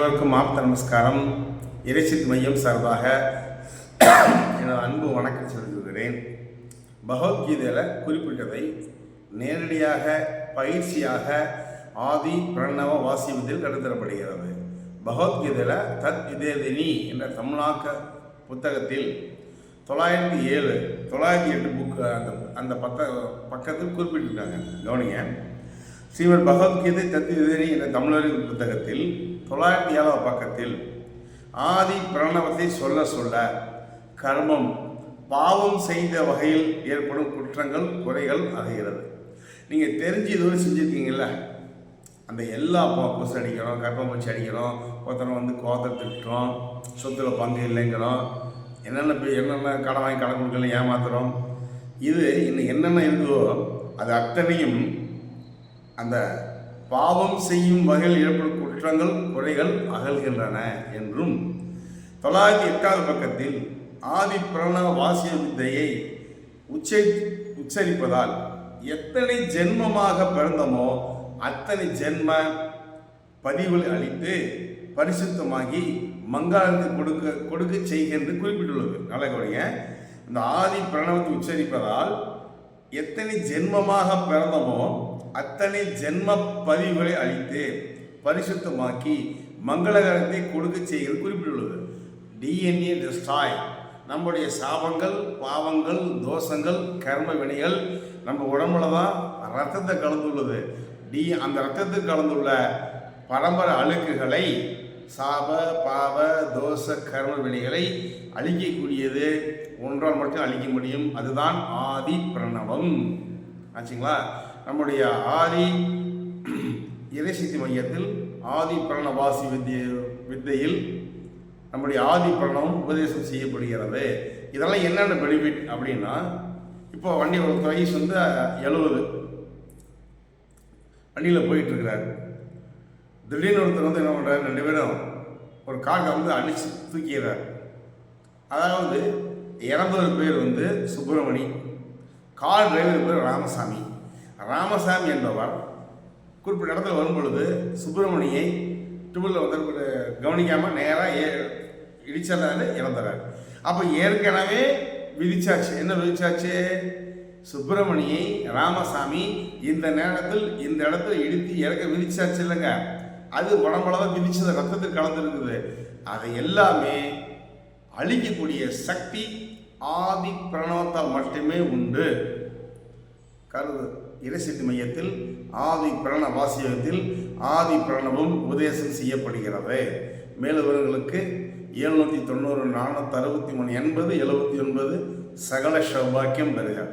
அனைவருக்கும் ஆப்த நமஸ்காரம். இறைச்சித் மையம் சார்பாக எனது அன்பு வணக்கம் செலுத்துகிறேன் பகவத்கீதையில் குறிப்பிட்டதை நேரடியாக பயிற்சியாக ஆதி பிரணவ வாசிவதில் கருத்தரப்படுகிறது பகவத்கீதையில் தத் இதேதினி என்ற தமிழாக்க புத்தகத்தில் தொள்ளாயிரத்தி ஏழு தொள்ளாயிரத்தி எட்டு புக் அந்த அந்த பத்த பக்கத்தில் குறிப்பிட்டிருக்காங்க. கவனிங்க. ஸ்ரீமத் பகவத்கீதை தத்துவதேனி என்ற தமிழறிவு புத்தகத்தில் தொள்ளாயிரத்தி ஏழாவது பக்கத்தில் ஆதி பிரணவத்தை சொல்ல சொல்ல கர்மம் பாவம் செய்த வகையில் ஏற்படும் குற்றங்கள் குறைகள் அடைகிறது. நீங்கள் தெரிஞ்சு இதுவரை செஞ்சுருக்கீங்கல்ல? அந்த எல்லா போ- கொசு அடிக்கிறோம் கற்பம்பூச்சி அடிக்கிறோம் ஒருத்தனை வந்து கோத்தை திட்டுறோம் சொத்தில் பங்கு இல்லைங்கிறோம் என்னென்ன என்னென்ன கடன் வாங்கி கடன் கொடுக்கல ஏமாத்துறோம் இது இன்னும் என்னென்ன இருக்குதோ அது அத்தனையும் அந்த பாவம் செய்யும் வகையில் ஏற்படும் குற்றங்கள் குறைகள் அகல்கின்றன என்றும் தொள்ளாயிரத்தி எட்டாவது பக்கத்தில் ஆதி பிரணவ வாசிய வித்தையை உச்சை உச்சரிப்பதால் எத்தனை ஜென்மமாக பிறந்தமோ அத்தனை ஜென்ம பதிவுகளை அளித்து பரிசுத்தமாகி மங்களத்தை கொடுக்க கொடுக்க செய்கின்ற குறிப்பிட்டுள்ளது. நல்ல கவனிங்க. இந்த ஆதி பிரணவத்தை உச்சரிப்பதால் எத்தனை ஜென்மமாக பிறந்தமோ அத்தனை ஜென்ம பதிவுகளை அளித்து பரிசுத்தமாக்கி மங்களகரத்தை கொடுக்க செய்கிறது குறிப்பிட்டுள்ளது. டிஎன்ஏ டிஸ்டாய் நம்முடைய சாபங்கள் பாவங்கள் தோஷங்கள் கர்ம வினைகள் நம்ம உடம்புல தான் ரத்தத்தை கலந்துள்ளது. டி அந்த ரத்தத்தில் கலந்துள்ள பரம்பரை அழுக்குகளை சாப பாவ தோஷ கர்ம வினைகளை அழிக்கக்கூடியது. ஒன்றால் மட்டும் அழிக்க முடியும். அதுதான் ஆதி பிரணவம். ஆச்சுங்களா? நம்முடைய ஆதி இறைசக்தி மையத்தில் ஆதி பிரணவாசி வித்திய வித்தையில் நம்முடைய ஆதி பிரணவம் உபதேசம் செய்யப்படுகிறது. இதெல்லாம் என்னென்ன பெனிஃபிட் அப்படின்னா இப்போ வண்டி ஒரு வயசு வந்து எழுபது. வண்டியில் போயிட்டு இருக்கிறார் திடீர்னு ஒருத்தர் வந்து என்ன பண்ணுறாரு ரெண்டு பேரும் ஒரு காக்கை வந்து அடித்து தூக்கிடுறார். அதாவது இறந்தவர் பேர் வந்து சுப்பிரமணி கார் டிரைவர் பேர் ராமசாமி. ராமசாமி என்பவர் குறிப்பிட்ட இடத்துல வரும் பொழுது சுப்பிரமணியை டூவில் வந்து கவனிக்காமல் நேராக ஏ இடிச்சதால இறந்துறாரு. அப்போ ஏற்கனவே விதிச்சாச்சு. என்ன விதிச்சாச்சு? சுப்பிரமணியை ராமசாமி இந்த நேரத்தில் இந்த இடத்துல இடித்து இறக்க விதிச்சாச்சு இல்லைங்க. அது உடம்புல தான் அந்த ரத்தத்தில் கலந்துருக்குது. அதை எல்லாமே அழிக்கக்கூடிய சக்தி ஆதி பிரணவத்தால் மட்டுமே உண்டு. கருது இறைசக்தி மையத்தில் ஆதி பிரண வாசியத்தில் ஆதி பிரணவம் உபதேசம் செய்யப்படுகிறது. மேலும் விவரங்களுக்கு எழுநூற்றி தொண்ணூறு நானூற்றி அறுபத்தி மூணு எண்பது எழுபத்தி ஒன்பது சகல சௌபாக்கியம் பெறுகிறார்